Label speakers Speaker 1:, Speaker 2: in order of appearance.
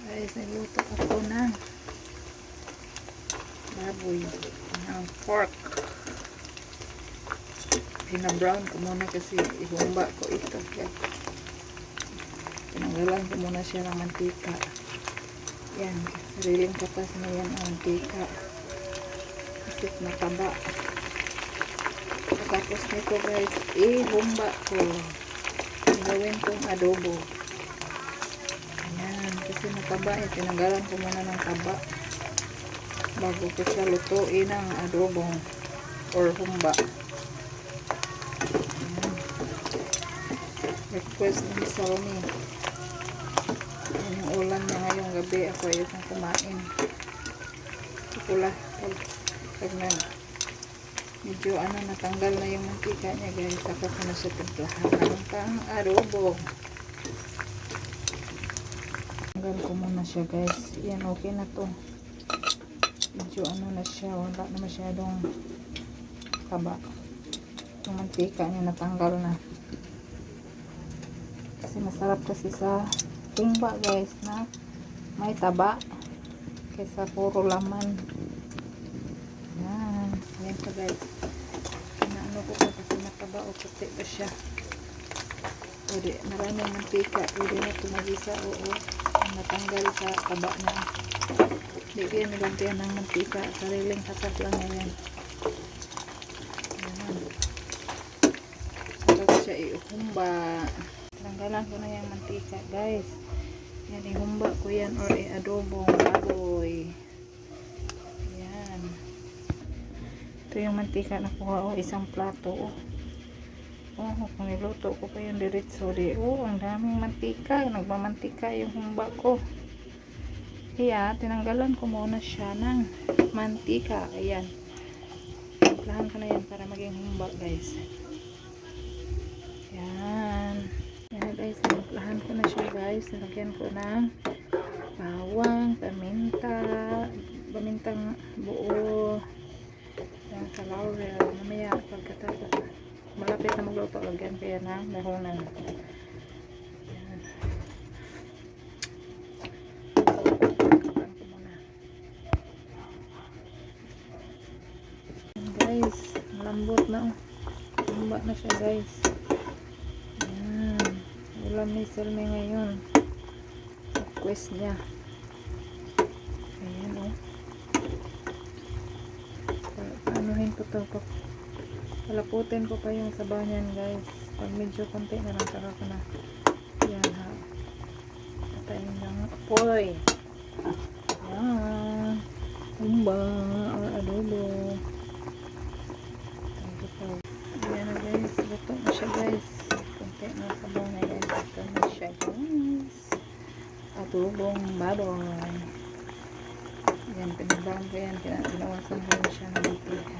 Speaker 1: Guys, nagluto ako ng baboy ng pork. Pina-brown ko muna kasi ihumba ko ito. Guys. Tinanggalan ko muna siya ng mantika. Yan, sariling katas na yan ang mantika. Kasi mataba. Tapos nito guys, ihumba ko. Gawin kong adobo. Kasi mataba eh. Tinanggalan ko muna ng taba. Bago ko siya lutuin ng adobo or humba. Ayan. Request ni. Yan yung ulam niya ngayong gabi. Ako ayun kumain. Pula. Pag, na, medyo ano natanggal na yung mantika niya guys. Saka ko na siya timplahan ng adobo. Tanggal ko muna siya guys. Yan okay na to. Medyo ano na siya. Wala na masyadong taba. Yung mantika niya natanggal na. Kasi masarap kasi sa tingba guys na may taba. Kaysa puro laman. Yan. Yan pa guys. Inaano ko kasi mataba o puti pa siya. Pwede, maraming mantika. Pwede na tumagisa. Oo. Ang natanggal sa taba niya. Hindi kaya nilagyan ng mantika. Sariling kasas lang na yan. Yan. Saka siya ihumba. Tanggalan ko na yung mantika guys. Yan, ihumba ko yan or i-adobong baboy. Yan. Ito yung mantika na kuha o isang plato. Oh, kung niluto ko pa yung diretso di. Oh, ang daming mantika. Nagmamantika yung humba ko. Kaya, tinanggalan ko muna siya ng mantika. Ayan. Timplahan ko na yan para maging humba, guys. Yan. Yan, guys. Timplahan ko na siya, guys. Nalagyan ko ng bawang, paminta, pamintang buo, yan, sa laurel. Mamaya, malapit na magluto. Takpan ko muna. Yan, guys, malambot na. oh. Tumba na siya, guys. Yan. Ulam ni Selmy ngayon. Request niya. Ayan, oh. Pa- Paanuhin ko to. Palaputin ko pa yung sabaw niyan, guys. Pag medyo konti na lang, saka ko na. Yan, ha. Patayin lang. Apoy. Yan. Umba. Or adobo. Ayan na, guys. Luto na siya, guys. Konti na sabaw na yan. Ito na siya, guys. Adobong baboy. Yan, pinabang ko yan. Pina- Pinawasan ko siya ng mantika.